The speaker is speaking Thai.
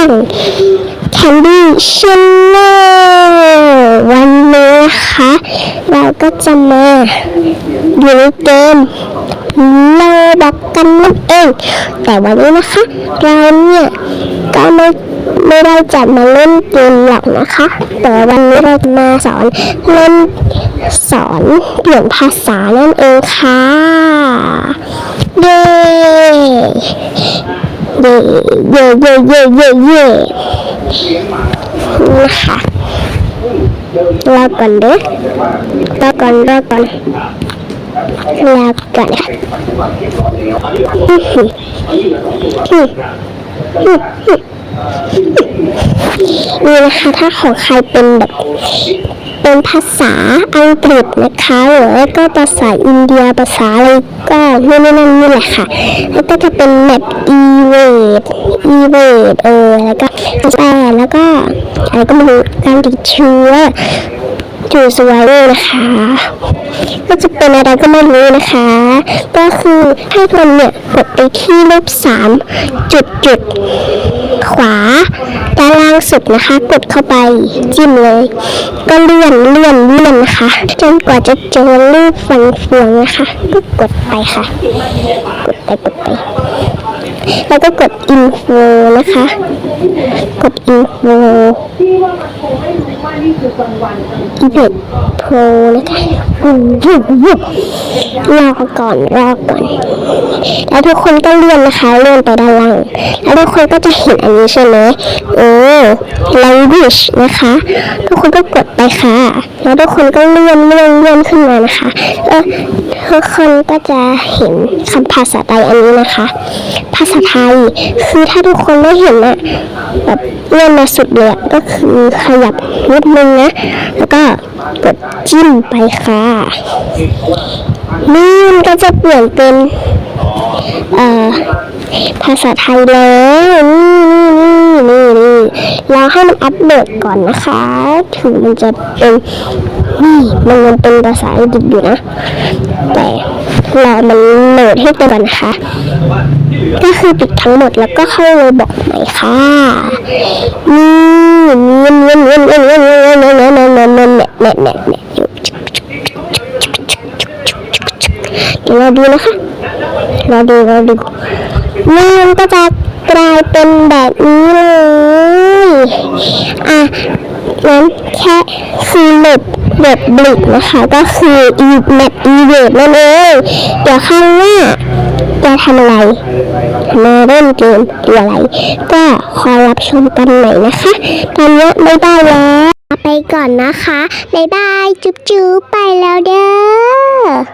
อง Candy Channel วันนี้นะคะ เราก็จะมาอยู่ในเกมโลบอกกันนั่นเอง แต่วันนี้นะคะ เราเนี่ยก็ไม่ไม่ได้จะมาเล่นเกมหรอกนะคะ แต่วันนี้เราจะมาสอนเล่นสอนเปลี่ยนภาษานั่นเองค่ะ เย้ เย้เย้เย้เย้เย้เย้นี่ค่ะรอก่อนเด้อรอก่อนรอก่อนรอก่อนค่ะนี่นะคะถ้าของใครเป็นแบบ เป็นภาษาอังกฤษนะคะหรือก็ภาษาอินเดียภาษาอะไรก็นี่นนั่นนี่แหละค่ะ แล้วก็จะเป็นแบบ e w a d e w a d เออแล้วก็แปลแล้วก็อะไรก็ไม่รู้การติดเชื้อจูสวเวอร์นะคะ ก็จะเป็นอะไรก็ไม่รู้นะคะ ก็คือให้คนเนี่ยกดไปที่รูปสามจุดจุด ขวา ด้านล่างสุดนะคะ กดเข้าไปจิ้มเลย ก็เลื่อนเลื่อนเลื่อนนะคะจนกว่าจะเจอรูปฟันเฟืองนะคะ ก็กดไปค่ะ กดไปกดไป แล้วก็กดอินโฟนะคะ กดอินโฟอีเพ็ดโพนะคะอู้วูบวูบรอก่อนรอก่อน แล้วทุกคนก็เลื่อนนะคะ เลื่อนไปด้านล่าง แล้วทุกคนก็จะเห็นอันนี้ใช่ไหมเออ language นะคะ ทุกคนก็กดไปค่ะ แล้วทุกคนก็เลื่อนเลื่อนเลื่อนขึ้นมานะคะเออทุกคนก็จะเห็นคำภาษาไทยอันนี้นะคะ ภาษาไทย คือถ้าทุกคนได้เห็นอะแบบเลื่อนมาสุดเลยก็คือขยับนิดนึงนะ แล้วก็กดจิ้มไปค่ะนี่มันก็จะเปลี่ยนเป็นเอ่อภาษาไทยแล้วนี่นี่นี่นี่ราให้มันอัปโหลดก่อนนะคะ ถึงมันจะเป็นนี่มันยังเป็นภาษาอังกฤษอยู่นะ แต่ รอมันโหลดให้เต็มก่อนนะคะ ก็คือปิดทั้งหมดแล้วก็เข้าเลยบอกใหม่ค่ะนี่เงี้ยเงี้ยเงี้ยเงี้ยเงี้ยเงี้ยเงี้ยเงี้ยเงี้ยเงี้ยเงี้ยเงี้ยเงี้ยเงี้ยเงี้ยเดี๋ยวเราดูนะคะเราดูเราดูนี่มันก็จะกลายเป็นแบบนี้เลยอะ งั้นแค่คือเล็บเล็บบลิกนะคะ ก็คืออีแมทอีเวทนั่นเองเดี๋ยวข้างหน้าจะทำอะไรมาเล่นเกมหรืออะไร ก็คอยรับชมกันใหม่นะคะ ตอนนี้ไม่ได้แล้วไปก่อนนะคะ บ๊ายบาย จุ๊บจุ๊บไปแล้วเด้อ